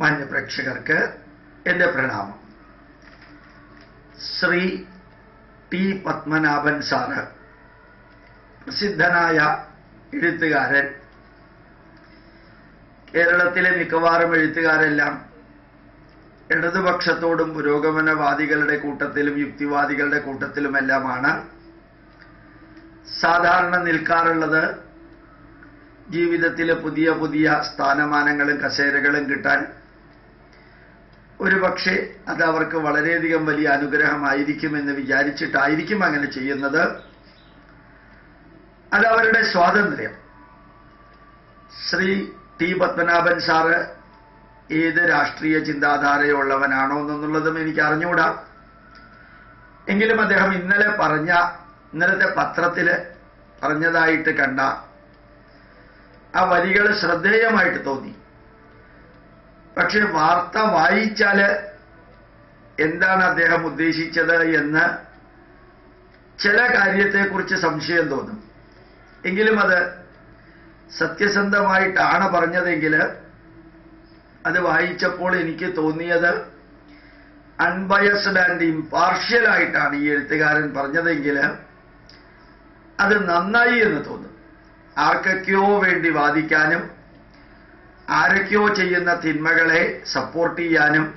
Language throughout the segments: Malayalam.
മാന്യപ്രേക്ഷകർക്ക് എന്റെ പ്രണാമം. ശ്രീ ടി പത്മനാഭൻ സാറ് പ്രസിദ്ധനായ എഴുത്തുകാരൻ കേരളത്തിലെ മിക്കവാറും എഴുത്തുകാരെല്ലാം ഇടതുപക്ഷത്തോടും പുരോഗമനവാദികളുടെ കൂട്ടത്തിലും യുക്തിവാദികളുടെ കൂട്ടത്തിലുമെല്ലാമാണ് സാധാരണ നിൽക്കാറുള്ളത്. ജീവിതത്തിലെ പുതിയ പുതിയ സ്ഥാനമാനങ്ങളും കസേരകളും കിട്ടാൻ ഒരുപക്ഷെ അത് അവർക്ക് വളരെയധികം വലിയ അനുഗ്രഹമായിരിക്കുമെന്ന് വിചാരിച്ചിട്ടായിരിക്കും അങ്ങനെ ചെയ്യുന്നത്. അത് അവരുടെ സ്വാതന്ത്ര്യം. ശ്രീ ടി പത്മനാഭൻ സാറ് ഏത് രാഷ്ട്രീയ ചിന്താധാരയുള്ളവനാണോ എന്നുള്ളതും എനിക്ക് അറിഞ്ഞുകൂടാ. എങ്കിലും അദ്ദേഹം ഇന്നലെ പറഞ്ഞ ഇന്നലത്തെ പത്രത്തിൽ പറഞ്ഞതായിട്ട് കണ്ട ആ വരികൾ ശ്രദ്ധേയമായിട്ട് തോന്നി. പക്ഷെ വാർത്ത വായിച്ചാൽ എന്താണ് അദ്ദേഹം ഉദ്ദേശിച്ചത് എന്ന് ചില കാര്യത്തെക്കുറിച്ച് സംശയം തോന്നും. എങ്കിലും അത് സത്യസന്ധമായിട്ടാണ് പറഞ്ഞതെങ്കിൽ അത് വായിച്ചപ്പോൾ എനിക്ക് തോന്നിയത് അൺബയസ്ഡ് ആൻഡ് ഇംപാർഷ്യൽ ആയിട്ടാണ് ഈ എഴുത്തുകാരൻ പറഞ്ഞതെങ്കിൽ അത് നന്നായി എന്ന് തോന്നും. ആർക്കൊക്കെയോ വേണ്ടി വാദിക്കാനും ആരൊക്കെയോ ചെയ്യുന്ന തിന്മകളെ സപ്പോർട്ട് ചെയ്യാനും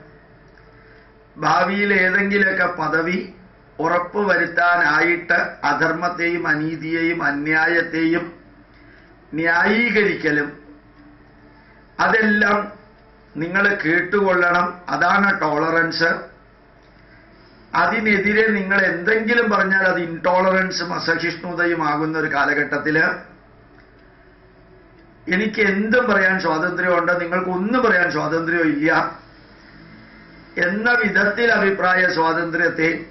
ഭാവിയിൽ ഏതെങ്കിലുമൊക്കെ പദവി ഉറപ്പുവരുത്താനായിട്ട് അധർമ്മത്തെയും അനീതിയെയും അന്യായത്തെയും ന്യായീകരിക്കലും അതെല്ലാം നിങ്ങൾ കേട്ടുകൊള്ളണം. അതാണ് ടോളറൻസ് അതിനെതിരെ നിങ്ങൾ എന്തെങ്കിലും പറഞ്ഞാൽ അത് ഇൻടോളറൻസും അസഹിഷ്ണുതയും ആകുന്ന ഒരു കാലഘട്ടത്തിൽ എനിക്ക് എന്തും പറയാൻ സ്വാതന്ത്ര്യമുണ്ട് നിങ്ങൾക്ക് ഒന്നും പറയാൻ സ്വാതന്ത്ര്യം ഇല്ല. എന്ന വിധത്തിൽ അഭിപ്രായ സ്വാതന്ത്ര്യത്തെ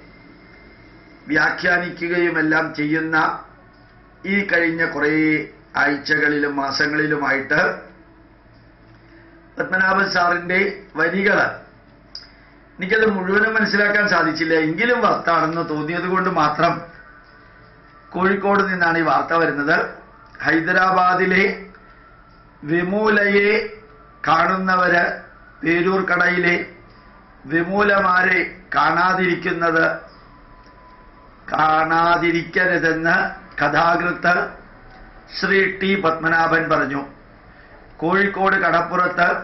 വ്യാഖ്യാനിക്കുകയുമെല്ലാം ചെയ്യുന്ന ഈ കഴിഞ്ഞ കുറേ ആഴ്ചകളിലും മാസങ്ങളിലുമായിട്ട് പത്മനാഭൻ സാറിന്റെ വരികൾ എനിക്കത് മുഴുവനും മനസ്സിലാക്കാൻ സാധിച്ചില്ല. എങ്കിലും വർത്താണെന്ന് തോന്നിയത് കൊണ്ട് മാത്രം കോഴിക്കോട് നിന്നാണ് ഈ വാർത്ത വരുന്നത്. ഹൈദരാബാദിലെ വിമൂലയെ കാണുന്നവര് പേരൂർ കടയിലെ വിമൂലമാരെ കാണാതിരിക്കുന്നത് കാണാതിരിക്കരുതെന്ന് കഥാകൃത്ത് ശ്രീ ടി പത്മനാഭൻ പറഞ്ഞു. കോഴിക്കോട് കടപ്പുറത്ത്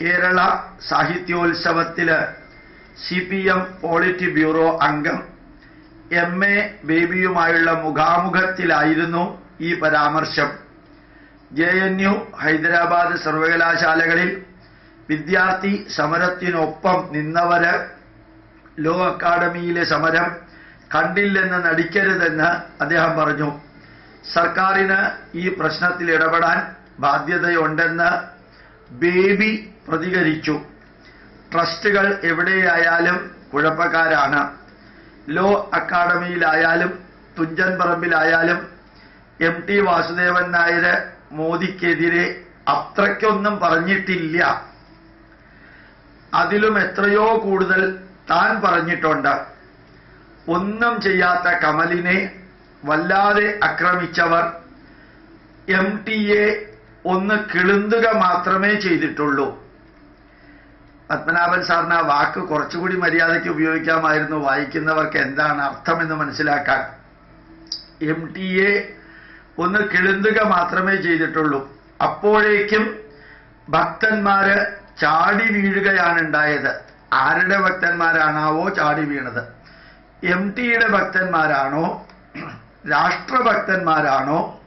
കേരള സാഹിത്യോത്സവത്തിൽ C P M polit bureau അംഗം എം എ ബേബിയുമായുള്ള മുഖാമുഖത്തിലായിരുന്നു ഈ പരാമർശം. ജെ എൻ യു ഹൈദരാബാദ് സർവകലാശാലകളിൽ വിദ്യാർത്ഥി സമരത്തിനൊപ്പം നിന്നവര് ലോ അക്കാഡമിയിലെ സമരം കണ്ടില്ലെന്ന് നടിക്കരുതെന്ന് അദ്ദേഹം പറഞ്ഞു. സർക്കാരിന് ഈ പ്രശ്നത്തിൽ ഇടപെടാൻ ബാധ്യതയുണ്ടെന്ന് ബേബി പ്രതികരിച്ചു. ട്രസ്റ്റുകൾ എവിടെയായാലും കുഴപ്പക്കാരാണ്. ലോ അക്കാഡമിയിലായാലും തുഞ്ചൻ പറമ്പിലായാലും എം ടി വാസുദേവൻ നായർ മോദിക്കെതിരെ അത്രയ്ക്കൊന്നും പറഞ്ഞിട്ടില്ല. അതിലും എത്രയോ കൂടുതൽ താൻ പറഞ്ഞിട്ടുണ്ട്. ഒന്നും ചെയ്യാത്ത കമലിനെ വല്ലാതെ അക്രമിച്ചവർ എം ടി എ ഒന്ന് കിളുന്തുക മാത്രമേ ചെയ്തിട്ടുള്ളൂ. പത്മനാഭൻ സാറിന് ആ വാക്ക് കുറച്ചുകൂടി മര്യാദയ്ക്ക് ഉപയോഗിക്കാമായിരുന്നു. വായിക്കുന്നവർക്ക് എന്താണ് അർത്ഥമെന്ന് മനസ്സിലാക്കാൻ. എം ടിയെ ഒന്ന് കിളുന്തുക മാത്രമേ ചെയ്തിട്ടുള്ളൂ. അപ്പോഴേക്കും ഭക്തന്മാര് ചാടി വീഴുകയാണ് ഉണ്ടായത്. ആരുടെ ഭക്തന്മാരാണാവോ ചാടി വീണത്? എം ടിയുടെ ഭക്തന്മാരാണോ? രാഷ്ട്രഭക്തന്മാരാണോ?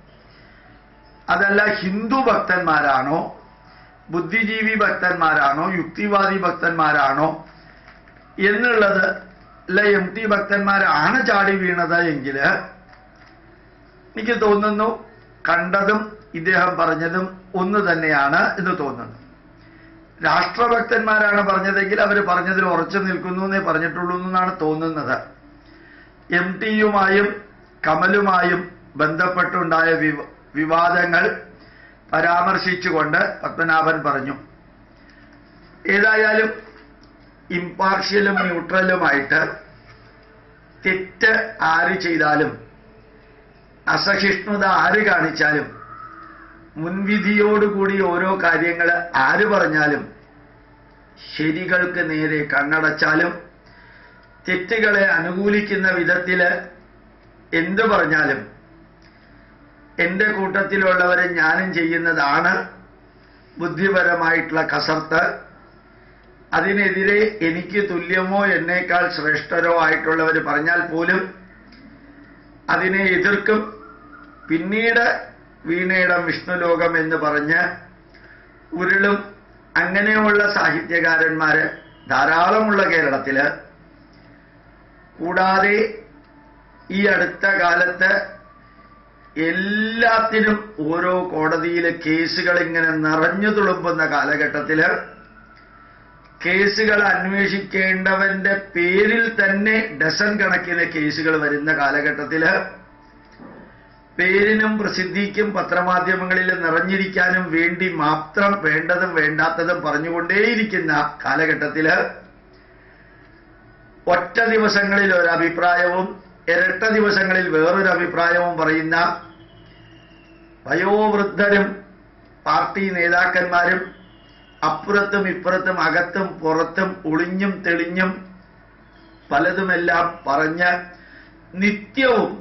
അതല്ല ഹിന്ദു ഭക്തന്മാരാണോ? ബുദ്ധിജീവി ഭക്തന്മാരാണോ? യുക്തിവാദി ഭക്തന്മാരാണോ? എന്നുള്ളത് അല്ല എം ടി ഭക്തന്മാരാണ് ചാടി വീണത് എങ്കിൽ എനിക്ക് തോന്നുന്നു കണ്ടതും ഇദ്ദേഹം പറഞ്ഞതും ഒന്ന് തന്നെയാണ് എന്ന് തോന്നുന്നു. രാഷ്ട്രഭക്തന്മാരാണ് പറഞ്ഞതെങ്കിൽ അവർ പറഞ്ഞതിൽ ഉറച്ചു നിൽക്കുന്നു എന്നേ പറഞ്ഞിട്ടുള്ളൂ എന്നാണ് തോന്നുന്നത്. എം ടിയുമായും കമലുമായും ബന്ധപ്പെട്ടുണ്ടായ വിവാദങ്ങൾ പരാമർശിച്ചുകൊണ്ട് പത്മനാഭൻ പറഞ്ഞു. ഏതായാലും ഇമ്പാർഷ്യലും ന്യൂട്രലുമായിട്ട് തെറ്റ് ആര് ചെയ്താലും അസഹിഷ്ണുത ആര് കാണിച്ചാലും മുൻവിധിയോടുകൂടി ഓരോ കാര്യങ്ങൾ ആര് പറഞ്ഞാലും ശരികൾക്ക് നേരെ കണ്ണടച്ചാലും തെറ്റുകളെ അനുകൂലിക്കുന്ന വിധത്തിൽ എന്തു പറഞ്ഞാലും എന്റെ കൂട്ടത്തിലുള്ളവരെ ഞാനും ചെയ്യുന്നതാണ് ബുദ്ധിപരമായിട്ടുള്ള കസർത്ത്. അതിനെതിരെ എനിക്ക് തുല്യമോ എന്നേക്കാൾ ശ്രേഷ്ഠരോ ആയിട്ടുള്ളവർ പറഞ്ഞാൽ പോലും അതിനെ എതിർക്കും. പിന്നീട് വീണയിടം വിഷ്ണുലോകം എന്ന് പറഞ്ഞ് ഉരുളും അങ്ങനെയുള്ള സാഹിത്യകാരന്മാര് ധാരാളമുള്ള കേരളത്തിൽ കൂടാതെ ഈ അടുത്ത കാലത്ത് എല്ലാത്തിനും ഓരോ കോടതിയിലെ കേസുകൾ ഇങ്ങനെ നിറഞ്ഞു തുളുമ്പുന്ന കാലഘട്ടത്തിൽ കേസുകൾ അന്വേഷിക്കേണ്ടവന്റെ പേരിൽ തന്നെ ഡസൻ കണക്കിന് കേസുകൾ വരുന്ന കാലഘട്ടത്തിൽ പേരിനും പ്രസിദ്ധിക്കും പത്രമാധ്യമങ്ങളിൽ നിറഞ്ഞിരിക്കാനും വേണ്ടി മാത്രം വേണ്ടതും വേണ്ടാത്തതും പറഞ്ഞുകൊണ്ടേയിരിക്കുന്ന കാലഘട്ടത്തിൽ ഒറ്റ ദിവസങ്ങളിൽ ഒരഭിപ്രായവും ഇരട്ട ദിവസങ്ങളിൽ വേറൊരു അഭിപ്രായവും പറയുന്ന വയോവൃദ്ധരും പാർട്ടി നേതാക്കന്മാരും അപ്പുറത്തും ഇപ്പുറത്തും അകത്തും പുറത്തും ഒളിഞ്ഞും തെളിഞ്ഞും പലതുമെല്ലാം പറഞ്ഞ് നിത്യവും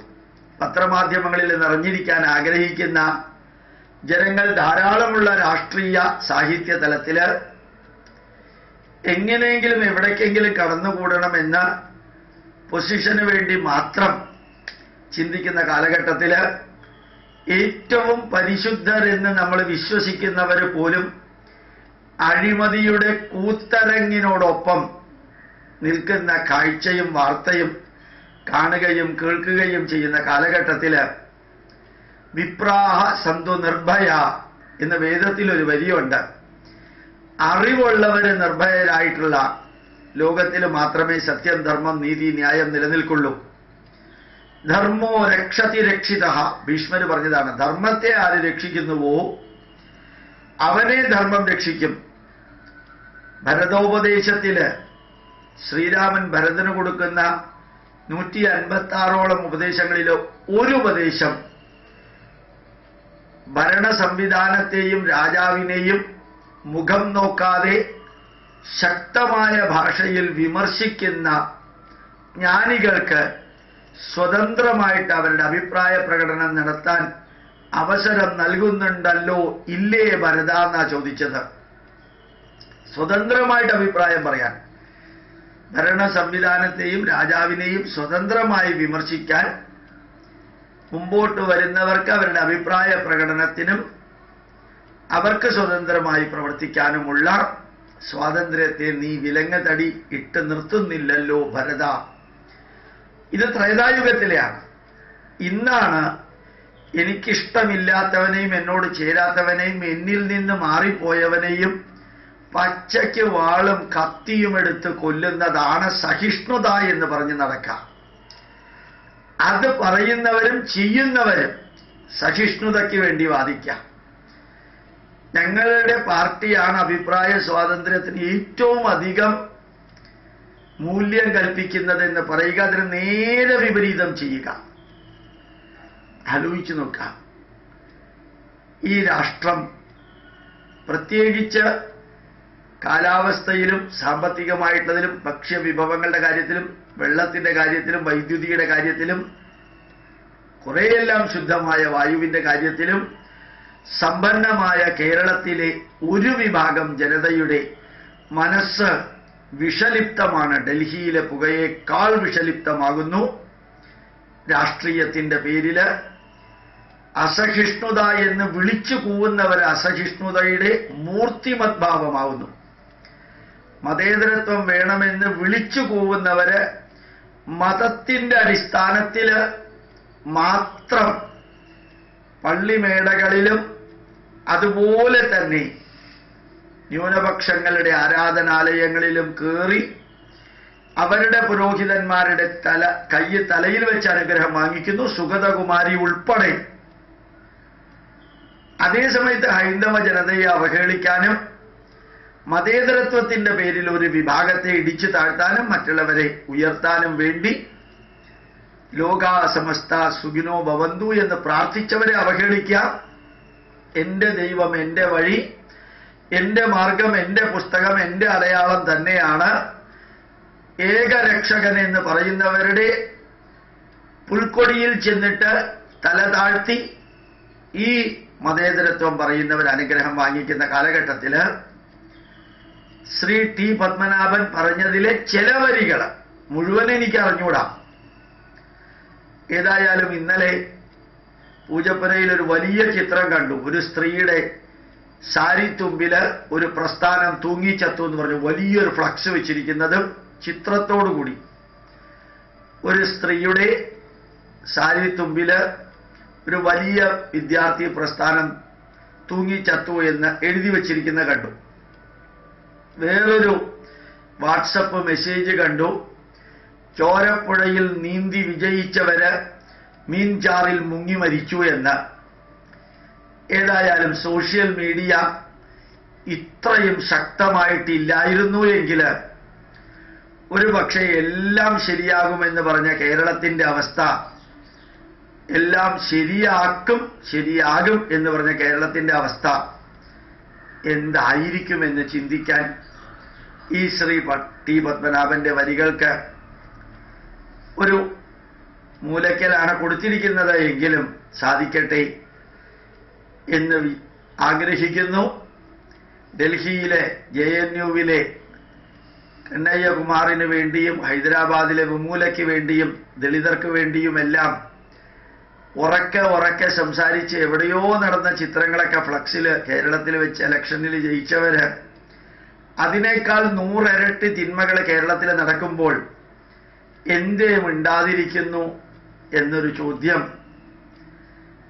പത്രമാധ്യമങ്ങളിൽ നിറഞ്ഞിരിക്കാൻ ആഗ്രഹിക്കുന്ന ജനങ്ങൾ ധാരാളമുള്ള രാഷ്ട്രീയ സാഹിത്യ തലത്തിൽ എങ്ങനെയെങ്കിലും എവിടേക്കെങ്കിലും കടന്നുകൂടണമെന്ന് പൊസിഷന് വേണ്ടി മാത്രം ചിന്തിക്കുന്ന കാലഘട്ടത്തിൽ ഏറ്റവും പരിശുദ്ധർ എന്ന് നമ്മൾ വിശ്വസിക്കുന്നവർ പോലും അഴിമതിയുടെ കൂത്തരങ്ങിനോടൊപ്പം നിൽക്കുന്ന കാഴ്ചയും വാർത്തയും കാണുകയും കേൾക്കുകയും ചെയ്യുന്ന കാലഘട്ടത്തിൽ വിപ്രാഹ സന്തു നിർഭയ എന്ന വേദത്തിൽ ഒരു വരിയുണ്ട്. അറിവുള്ളവര് നിർഭയരായിട്ടുള്ള ലോകത്തിൽ മാത്രമേ സത്യം ധർമ്മം നീതി ന്യായം നിലനിൽക്കുള്ളൂ. ധർമ്മോ രക്ഷതി രക്ഷിത ഭീഷ്മര് പറഞ്ഞതാണ്. ധർമ്മത്തെ ആര് രക്ഷിക്കുന്നുവോ അവനെ ധർമ്മം രക്ഷിക്കും. ഭരതോപദേശത്തിൽ ശ്രീരാമൻ ഭരതന് കൊടുക്കുന്ന നൂറ്റി അൻപത്തി ആറോളം ഉപദേശങ്ങളിൽ ഒരു ഉപദേശം. ഭരണ സംവിധാനത്തെയും രാജാവിനെയും മുഖം നോക്കാതെ ശക്തമായ ഭാഷയിൽ വിമർശിക്കുന്ന ജ്ഞാനികൾക്ക് സ്വതന്ത്രമായിട്ട് അവരുടെ അഭിപ്രായ പ്രകടനം നടത്താൻ അവസരം നൽകുന്നുണ്ടല്ലോ ഇല്ലേ ഭരത എന്നാ ചോദിച്ചത്. സ്വതന്ത്രമായിട്ട് അഭിപ്രായം പറയാൻ. ഭരണ സംവിധാനത്തെയും രാജാവിനെയും സ്വതന്ത്രമായി വിമർശിക്കാൻ മുമ്പോട്ട് വരുന്നവർക്ക് അവരുടെ അഭിപ്രായ പ്രകടനത്തിനും അവർക്ക് സ്വതന്ത്രമായി പ്രവർത്തിക്കാനുമുള്ള സ്വാതന്ത്ര്യത്തെ നീ വിലങ്ങതടി ഇട്ട് നിർത്തുന്നില്ലല്ലോ ഭരത. ഇത് ത്രേതായുഗത്തിലെയാണ്. ഇന്നാണ് എനിക്കിഷ്ടമില്ലാത്തവനെയും എന്നോട് ചേരാത്തവനെയും എന്നിൽ നിന്ന് മാറിപ്പോയവനെയും പച്ചയ്ക്ക് വാളും കത്തിയും എടുത്ത് കൊല്ലുന്നതാണ് സഹിഷ്ണുത എന്ന് പറഞ്ഞ് നടക്കാം. അത് പറയുന്നവരും ചെയ്യുന്നവരും സഹിഷ്ണുതയ്ക്ക് വേണ്ടി വാദിക്കാം. ഞങ്ങളുടെ പാർട്ടിയാണ് അഭിപ്രായ സ്വാതന്ത്ര്യത്തിന് ഏറ്റവും അധികം മൂല്യം കൽപ്പിക്കുന്നത് എന്ന് പറയുക അതിന് നേരെ വിപരീതം ചെയ്യുക. ആലോചിച്ചു നോക്കാം. ഈ രാഷ്ട്രം പ്രത്യേകിച്ച് കാലാവസ്ഥയിലും സാമ്പത്തികമായിട്ടുള്ളതിലും ഭക്ഷ്യവിഭവങ്ങളുടെ കാര്യത്തിലും വെള്ളത്തിന്റെ കാര്യത്തിലും വൈദ്യുതിയുടെ കാര്യത്തിലും കുറേയെല്ലാം ശുദ്ധമായ വായുവിന്റെ കാര്യത്തിലും സമ്പന്നമായ കേരളത്തിലെ ഒരു വിഭാഗം ജനതയുടെ മനസ്സ് വിഷലിപ്തമാണ്. ഡൽഹിയിലെ പുകയേക്കാൾ വിഷലിപ്തമാകുന്നു. രാഷ്ട്രീയത്തിന്റെ പേരിൽ അസഹിഷ്ണുത എന്ന് വിളിച്ചു കൂവുന്നവർ അസഹിഷ്ണുതയുടെ മൂർത്തിമദ്ഭാവമാവുന്നു. മതേതരത്വം വേണമെന്ന് വിളിച്ചു കൂവുന്നവര് മതത്തിന്റെ അടിസ്ഥാനത്തിൽ മാത്രം പള്ളിമേടകളിലും അതുപോലെ തന്നെ ന്യൂനപക്ഷങ്ങളുടെ ആരാധനാലയങ്ങളിലും കയറി അവരുടെ പുരോഹിതന്മാരുടെ തല കൈ തലയിൽ വെച്ച് അനുഗ്രഹം വാങ്ങിക്കുന്നു. സുഗതകുമാരി ഉൾപ്പെടെ. അതേസമയത്ത് ഹൈന്ദവ ജനതയെ അവഹേളിക്കാനും മതേതരത്വത്തിന്റെ പേരിൽ ഒരു വിഭാഗത്തെ ഇടിച്ചു താഴ്ത്താനും മറ്റുള്ളവരെ ഉയർത്താനും വേണ്ടി ലോക സമസ്ത സുഖിനോ ഭവന്തു എന്ന് പ്രാർത്ഥിച്ചവരെ അവഹേളിക്കാം എന്റെ ദൈവം എന്റെ വഴി എന്റെ മാർഗം എന്റെ പുസ്തകം എന്റെ അടയാളം തന്നെയാണ്. ഏകരക്ഷകൻ എന്ന് പറയുന്നവരുടെ പുൽക്കൊടിയിൽ ചെന്നിട്ട് തല താഴ്ത്തി ഈ മതേതരത്വം പറയുന്നവർ അനുഗ്രഹം വാങ്ങിക്കുന്ന കാലഘട്ടത്തിൽ ശ്രീ ടി പത്മനാഭൻ പറഞ്ഞതിലെ ചില വരികൾ മുഴുവൻ എനിക്ക് അറിഞ്ഞൂടാം. ഏതായാലും ഇന്നലെ പൂജപ്പുരയിൽ ഒരു വലിയ ചിത്രം കണ്ടു. ഒരു സ്ത്രീയുടെ സാരി തുമ്പിൽ ഒരു പ്രസ്ഥാനം തൂങ്ങിച്ചത്തു എന്ന് പറഞ്ഞു. വലിയൊരു ഫ്ലക്സ് വെച്ചിരിക്കുന്നതും ചിത്രത്തോടുകൂടി ഒരു സ്ത്രീയുടെ സാരി തുമ്പിൽ ഒരു വലിയ വിദ്യാർത്ഥി പ്രസ്ഥാനം തൂങ്ങിച്ചത്തു എന്ന് എഴുതി വച്ചിരിക്കുന്ന കണ്ടു. വേറൊരു വാട്സപ്പ് മെസ്സേജ് കണ്ടു. ചോരപ്പുഴയിൽ നീന്തി വിജയിച്ചവര് മീൻചാറിൽ മുങ്ങി മരിച്ചു എന്ന്. ഏതായാലും സോഷ്യൽ മീഡിയ ഇത്രയും ശക്തമായിട്ടില്ലായിരുന്നു എങ്കിൽ ഒരു പക്ഷേ എല്ലാം ശരിയാകുമെന്ന് പറഞ്ഞ കേരളത്തിന്റെ അവസ്ഥ എല്ലാം ശരിയാക്കും ശരിയാകും എന്ന് പറഞ്ഞ കേരളത്തിന്റെ അവസ്ഥ എന്തായിരിക്കുമെന്ന് ചിന്തിക്കാൻ ഈ ശ്രീ ടി പത്മനാഭന്റെ വരികൾക്ക് ഒരു മൂലക്കലാണ് കൊടുത്തിരിക്കുന്നത് എങ്കിലും സാധിക്കട്ടെ എന്ന് ആഗ്രഹിക്കുന്നു. ഡൽഹിയിലെ ജെ എൻ യുവിലെ കണ്ണയ്യകുമാറിന് വേണ്ടിയും ഹൈദരാബാദിലെ വിമൂലയ്ക്ക് വേണ്ടിയും ദളിതർക്ക് വേണ്ടിയുമെല്ലാം ഉറക്കെ ഉറക്കെ സംസാരിച്ച് എവിടെയോ നടന്ന ചിത്രങ്ങളൊക്കെ ഫ്ലക്സിൽ കേരളത്തിൽ വെച്ച് ഇലക്ഷനിൽ ജയിച്ചവര്. അതിനേക്കാൾ നൂറിരട്ടി തിന്മകൾ കേരളത്തിൽ നടക്കുമ്പോൾ എന്തേ മിണ്ടാതിരിക്കുന്നു എന്നൊരു ചോദ്യം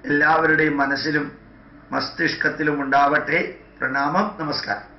എല്ലാവരുടെയും മനസ്സിലും മസ്തിഷ്കത്തിലും ഉണ്ടാവട്ടെ. പ്രണാമം. നമസ്കാരം.